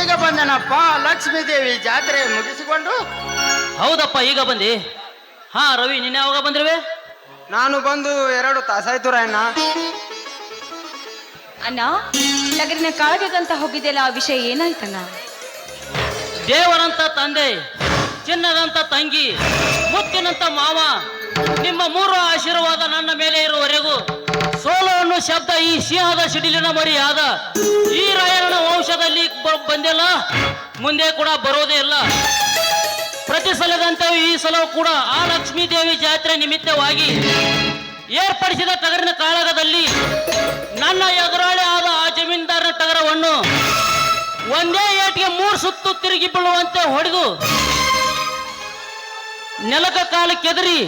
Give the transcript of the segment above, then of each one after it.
ಈಗ ಬಂದನಪ್ಪ ಲಕ್ಷ್ಮೀ ದೇವಿ ಜಾತ್ರೆ ಮುಗಿಸಿಕೊಂಡು? ಹೌದಪ್ಪ ಈಗ ಬಂದಿ. ಹಾ ರವಿ ನಿನ್ನೆ ಯಾವಾಗ ಬಂದ್ರಿವೆ? ನಾನು ಬಂದು ಎರಡು ತಾಸಾಯ್ತು ರಾಯಣ್ಣ. ಅಣ್ಣ ನಗರಿನ ಕಾಳಗಕ್ಕಂತ ಹೋಗಿದ್ದೆಲ್ಲ ಆ ವಿಷಯ ಏನಾಯ್ತಣ್ಣ? ದೇವರಂತ ತಂದೆ ಚಿನ್ನದಂತ ತಂಗಿ ಮುತ್ತಿನಂತ ಮಾವ ನಿಮ್ಮ ಮೂರು ಆಶೀರ್ವಾದ ನನ್ನ ಮೇಲೆ ಇರುವವರೆಗೂ ಶಬ್ದ ಈ ಸಿಂಹದ ಸಿಡಿಲಿನ ಮರಿಯಾದ ಈ ರಾಯಣ್ಣನ ವಂಶದಲ್ಲಿ ಬಂದಿಲ್ಲ, ಮುಂದೆ ಕೂಡ ಬರೋದೇ ಇಲ್ಲ. ಪ್ರತಿ ಸಲದಂತೆ ಈ ಸಲವೂ ಕೂಡ ಆ ಲಕ್ಷ್ಮೀ ದೇವಿ ಜಾತ್ರೆ ನಿಮಿತ್ತವಾಗಿ ಏರ್ಪಡಿಸಿದ ಟಗರಿನ ಕಾಳಗದಲ್ಲಿ ನನ್ನ ಎದುರಾಳಿ ಆದ ಆ ಜಮೀನ್ದಾರನ ತಗರವನ್ನು ಒಂದೇ ಏಟಿಗೆ ಮೂರು ಸುತ್ತು ತಿರುಗಿ ಬೀಳುವಂತೆ ಹೊಡೆದು ನೆಲಕ ಕಾಲ ಕೆದರಿ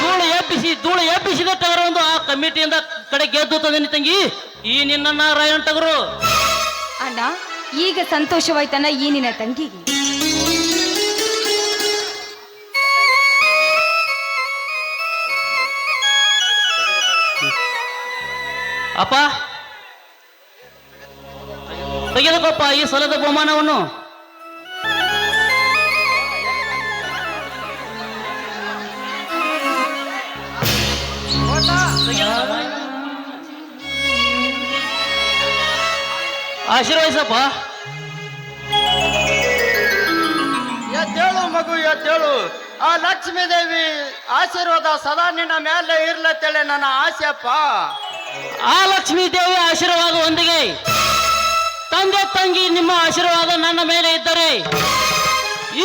ಧೂಳು ಎಬ್ಬಿಸಿ, ಧೂಳು ಎಬ್ಬಿಸಿದ ಟಗರೊಂದು ಆ ಕಮಿಟಿಯಿಂದ ಕಡೆ ಗೆದ್ದು ತಂದಿನಿ ತಂಗಿ. ಈ ನಿನ್ನ ರಾಯಣ ಟಗರು. ಅಣ್ಣ ಈಗ ಸಂತೋಷವಾಯ್ತಣ್ಣ ಈ ನಿನ್ನ ತಂಗಿಗೆ. ಅಪ್ಪ. ತೆಗೆದುಕೊಪ್ಪ ಈ ಸಲದ ಬಹುಮಾನವನ್ನು. ಆಶೀರ್ವದಿಸಪ್ಪ. ಎದ್ದೇಳು ಮಗು ಎದ್ದೇಳು. ಆ ಲಕ್ಷ್ಮೀ ದೇವಿ ಆಶೀರ್ವಾದ ಸದಾ ನಿನ್ನ ಮೇಲೆ ಇರ್ಲತ್ತೇಳೆ ನನ್ನ ಆಸೆಪ್ಪ ಆ ಲಕ್ಷ್ಮೀ ದೇವಿ ಆಶೀರ್ವಾದ ಒಂದಿಗೆ. ತಂದೆ ತಂಗಿ ನಿಮ್ಮ ಆಶೀರ್ವಾದ ನನ್ನ ಮೇಲೆ ಇದ್ದರೆ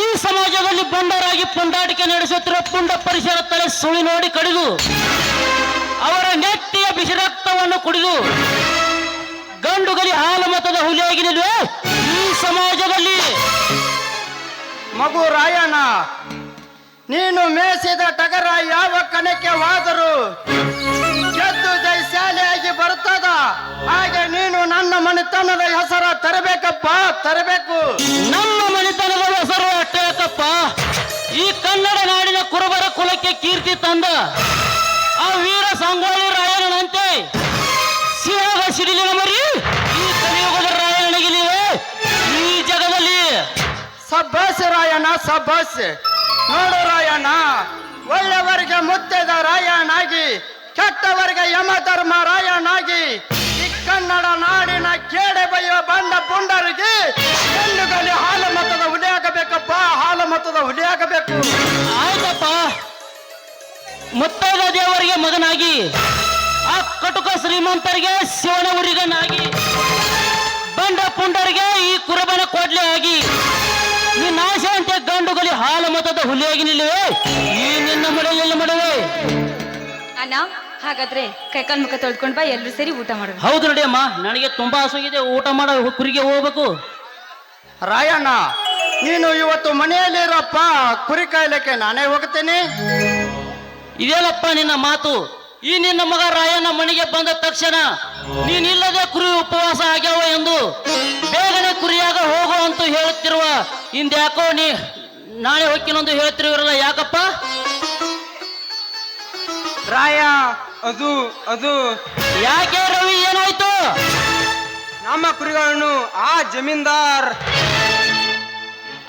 ಈ ಸಮಾಜದಲ್ಲಿ ಬಂಡರಾಗಿ ಪುಂಡಾಟಿಕೆ ನಡೆಸುತ್ತಿರುವ ಪುಂಡ ಪರಿಸರ ತಲೆ ಸುಳಿ ನೋಡಿ ಕಡಿದು ಅವರ ನೆಟ್ಟಿಯ ಬಿಸಿರಕ್ತವನ್ನು ಕುಡಿದು ಗಂಡುಗಲಿ ಹಾಲು ಮತದ ಹುಲಿಯಾಗಿ ನಿಲ್ಲುವೆ? ಈ ಸಮಾಜದಲ್ಲಿ ಮಗು ರಾಯಣ್ಣ ನೀನು ಮೇಸಿದ ಟಗರ ಯಾವ ಕಣಕ್ಕೆ ವಾದರು ಗೆದ್ದು ಜೈಶಾಲಿಯಾಗಿ ಬರುತ್ತದ? ಹಾಗೆ ನೀನು ನನ್ನ ಮನೆತನದ ಹೆಸರ ತರಬೇಕಪ್ಪ ತರಬೇಕು. ನಮ್ಮ ಮನೆತನದ ಹೆಸರು ಅಷ್ಟೇ ಈ ಕನ್ನಡ ನಾಡಿನ ಕುರುಬರ ಕುಲಕ್ಕೆ ಕೀರ್ತಿ ತಂದ ಆ ವೀರ ಸಂಗೊಳ್ಳಿ ರಾಯಣ್ಣನಂತೆ. ಸಿಂಹದ ಸಿಡಿಲಿನ ಮರಿ ಈ ಕಲಿಯುಗದ ರಾಯಣ್ಣಗಿಲಿವೆ ಈ ಜಗದಲ್ಲಿ. ಸಬ್ಬಾಸ್ ರಾಯಣ ಸಬ್ಬಾಸ್. ನೋಡು ರಾಯಣ ಒಳ್ಳೆಯವರಿಗೆ ಮುತ್ತೆದ ರಾಯಣಾಗಿ ಕೆಟ್ಟವರಿಗೆ ಯಮಧರ್ಮ ರಾಯಣಾಗಿ ಈ ಕನ್ನಡ ನಾಡಿನ ಕೇಡೆ ಬೈಯುವ ಬಂಡ ಪುಂಡರಿಗೆ ಹೆಣ್ಣುಗಲಿ ಹಾಲು ಮತದ ಹುಲಿಯಾಗಬೇಕಪ್ಪ ಹಾಲು ಮತದ ಹುಲಿಯಾಗಬೇಕು. ಆಯ್ತಪ್ಪ. ಮುತ್ತೈದ ದೇವರಿಗೆ ಮಗನಾಗಿ ಆ ಕಟುಕ ಶ್ರೀಮಂತರಿಗೆ ಶಿವನ ಉರಿಗನಾಗಿ ಬಂಡ ಪುಂಡರಿಗೆ ಈ ಕುರುಬನ ಕೊಡ್ಲೆ ಆಗಿ ಈ ನಾಶ ಅಂತೆ ಗಂಡುಗಲಿ ಹಾಲು ಮತದ ಹುಲಿಯಾಗಿ ನಿಲ್ಲುವೆ. ಈ ನಿನ್ನ ಮಡೆಯಲ್ಲಿ ಮಡುವೆ. ಅಣ್ಣ ಹಾಗಾದ್ರೆ ಕೈಕಾಲ್ ಮುಖ ತೊಳ್ಕೊಂಡ್ ಬಾ ಎಲ್ರು ಸೇರಿ ಊಟ ಮಾಡೋಣ. ಹೌದು ನಡಿಯಮ್ಮ ನನಗೆ ತುಂಬಾ ಹಸುಗಿದೆ ಊಟ ಮಾಡೋ ಕುರಿಗೆ ಹೋಗ್ಬೇಕು. ರಾಯಣ್ಣ ನೀನು ಇವತ್ತು ಮನೆಯಲ್ಲಿರಪ್ಪ ಕುರಿ ಕಾಯ್ಲಿಕ್ಕೆ ನಾನೇ ಹೋಗ್ತೇನೆ. ಇದೆಯಲ್ಲಪ್ಪ ನಿನ್ನ ಮಾತು. ಈ ನಿನ್ನ ಮಗ ರಾಯನ ಮನೆಗೆ ಬಂದ ತಕ್ಷಣ ನೀನಿಲ್ಲದೆ ಕುರಿ ಉಪವಾಸ ಆಗ್ಯಾವ ಎಂದು ಬೇಗನೆ ಕುರಿಯಾಗ ಹೋಗು ಅಂತ ಹೇಳುತ್ತಿರುವ ಇಂದ್ಯಾಕೋ ನೀ ನಾಳೆ ಹೊಕ್ಕಿನೊಂದು ಹೇಳ್ತಿರುವಿರಲ್ಲ ಯಾಕಪ್ಪ? ರಾಯ ಅದು ಅದು. ಯಾಕೆ ರವಿ ಏನಾಯ್ತು? ನಮ್ಮ ಕುರಿಗಳನ್ನು ಆ ಜಮೀನ್ದಾರ್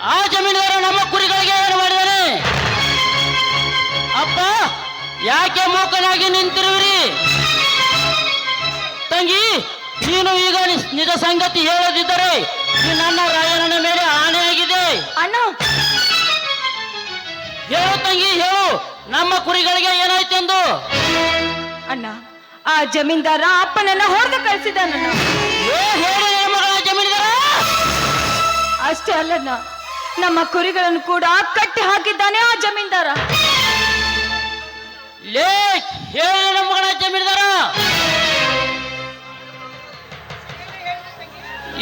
ಆ ಜಮೀನ್ದಾರ ನಮ್ಮ ಕುರಿಗಳಿಗೆ ಏನು ಮಾಡಿದಾನೆ? ಯಾಕೆ ಮೂಕನಾಗಿ ನಿಂತಿರುವಿರಿ? ತಂಗಿ ನೀನು ಈಗ ನಿಜ ಸಂಗತಿ ಹೇಳದಿದ್ದರೆ ನನ್ನ ರಾಯಣ್ಣನ ಮೇಲೆ ಆಣೆಯಾಗಿದೆ ಅಣ್ಣ! ಹೇಳು ತಂಗಿ ಹೇಳು. ನಮ್ಮ ಕುರಿಗಳಿಗೆ ಏನಾಯ್ತೆಂದು? ಅಣ್ಣ ಆ ಜಮೀನ್ದಾರ ಅಪ್ಪನನ್ನ ಹೊಡೆದು ಏ ಹೇಳಿ ಮಗಳ ಜಮೀನುದಾರ. ಅಷ್ಟೇ ಅಲ್ಲಣ್ಣ ನಮ್ಮ ಕುರಿಗಳನ್ನು ಕೂಡ ಕಟ್ಟಿ ಹಾಕಿದ್ದಾನೆ ಆ ಜಮೀನ್ದಾರ. ಹೇಳ ಮಗಳ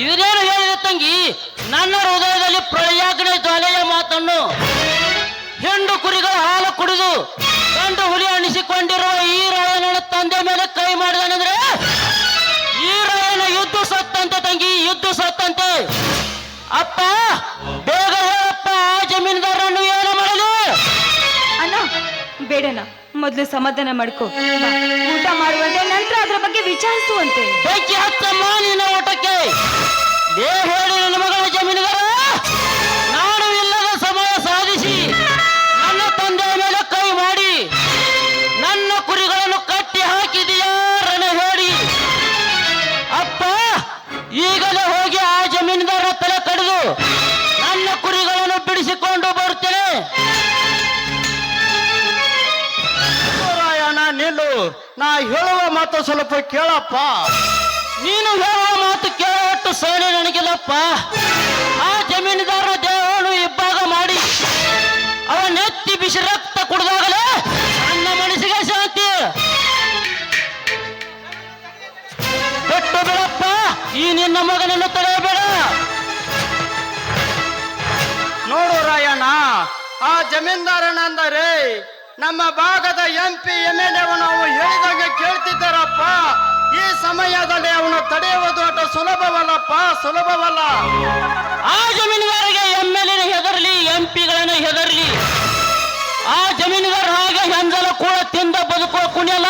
ಇದನ್ನೇನು ಹೇಳಿದ ತಂಗಿ? ನನ್ನ ಹೃದಯದಲ್ಲಿ ಪ್ರಳಯಾಗ್ನಿ ಜ್ವಾಲೆಯ ಮಾತನ್ನು. ಹೆಂಡು ಕುರಿಗಳ ಹಾಲು ಕುಡಿದು ಗಂಡು ಹುಲಿ ಅಣಿಸಿಕೊಂಡಿರುವ ಈ ರಾಯನ ತಂದೆ ಮೇಲೆ ಕೈ ಮಾಡಿದಾನಂದ್ರೆ, ಈ ರಾಯನ ಯುದ್ಧ ಸತ್ತಂತೆ ತಂಗಿ, ಯುದ್ಧ ಸತ್ತಂತೆ. ಅಪ್ಪ ಬೇಡನ? ಮೊದಲು ಸಮಾಧಾನ ಮಾಡ್ಕೋ. ಊಟ ಮಾಡುವಂತೆ ನಂತರ ಅದರ ಬಗ್ಗೆ ವಿಚಾರಿಸುವಂತೆ. ಬೆಂಕಿ ಹತ್ತಮ್ಮ ಮಾನಿನ ಊಟಕ್ಕೆ ಹೇಳಿ ನನ್ನ ಮಗಳ ಜಮೀನುಗಾರ? ನಾನು ಇಲ್ಲದ ಸಮಯ ಸಾಧಿಸಿ ನನ್ನ ತಂದೆಯ ಮೇಲೆ ಕೈ ಮಾಡಿ ನನ್ನ ಕುರಿಗಳನ್ನು ಕಟ್ಟಿ ಹಾಕಿದೆಯಾ ಹೇಳಿ. ಅಪ್ಪ, ಈಗಲೇ ಹೋಗಿ ಆ ಜಮೀನುದಾರ ತಲೆ ಕಡಿದು ನಾ ಹೇಳುವ ಮಾತು ಸ್ವಲ್ಪ ಕೇಳಪ್ಪ. ನೀನು ಹೇಳುವ ಮಾತು ಕೇಳುವಷ್ಟು ಸೋನೆ ನನಗಿಲ್ಲಪ್ಪ. ಆ ಜಮೀನುದಾರ ದೇವನು ಇಬ್ಬಾಗ ಮಾಡಿ ಅವ ನೆತ್ತಿ ಬಿಸಿ ರಕ್ತ ಕುಡಿದಾಗಲೇ ನನ್ನ ಮನಸ್ಸಿಗೆ ಶಾಂತಿ. ಬಿಟ್ಟು ಬಿಡಪ್ಪ ಈ ನಿನ್ನ ಮಗನನ್ನು ತಡೆಯಬೇಡ. ನೋಡು ರಾಯಣ್ಣ, ಆ ಜಮೀನ್ದಾರನಂದರೆ ನಮ್ಮ ಭಾಗದ ಎಂ ಪಿ ಎಂ ಎಲ್ ಎವನು ಅವನು ಹೇಳಿದಂಗೆ ಕೇಳ್ತಿದ್ದಾರಪ್ಪ. ಈ ಸಮಯದಲ್ಲಿ ಅವನು ತಡೆಯುವುದು ಅಟ ಸುಲಭವಲ್ಲಪ್ಪ, ಸುಲಭವಲ್ಲ. ಆ ಜಮೀನುಗಾರಿಗೆ ಎಂ ಎಲ್ ಎ ಹೆದರ್ಲಿ ಎಂ ಪಿಗಳನ್ನು ಹೆದರ್ಲಿ. ಆ ಜಮೀನುಗಾರ ಹಾಗೆ ಹೆಂಜಲ ಕೂಡ ತಿಂದ ಬದುಕುವ ಕುಣಿಯಲ್ಲ?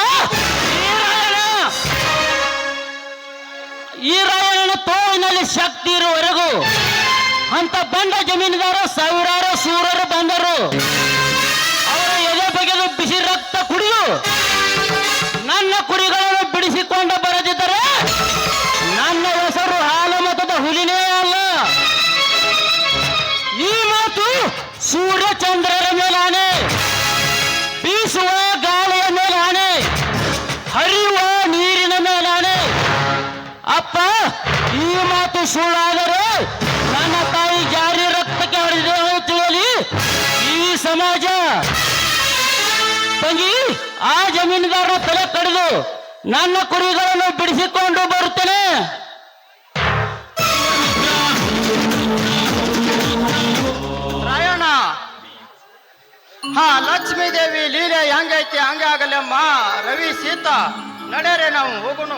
ಈ ರಾಯಣ್ಣ ತೋಳಿನಲ್ಲಿ ಶಕ್ತಿ ಇರುವವರೆಗೂ ಅಂತ ಬಂದ ಜಮೀನುಗಾರ ಸಾವಿರಾರು ಸೂರರು ಬಂದರು. ಸುಳ್ಳಾದರೆ ನನ್ನ ತಾಯಿ ಜಾರಿ ರಕ್ತಕ್ಕೆ ಹರಿದಿದೆ ಎಂದು ತಿಳಿಯಲಿ? ಈ ಸಮಾಜ ತಂಗಿ, ಆ ಜಮೀನುದಾರನ ತಲೆ ಕಡಿದು ನನ್ನ ಕುರಿಗಳನ್ನು ಬಿಡಿಸಿಕೊಂಡು ಬರುತ್ತೇನೆ. ರಾಯಣ್ಣ, ಹಾ, ಲಕ್ಷ್ಮೀ ದೇವಿ ಲೀಲೆ ಹೆಂಗೈತಿ ಹಂಗೆ ಆಗಲಮ್ಮ ರವಿ ಸೀತಾ ನಡೆಯರೆ ನಾವು ಹೋಗೋಣ.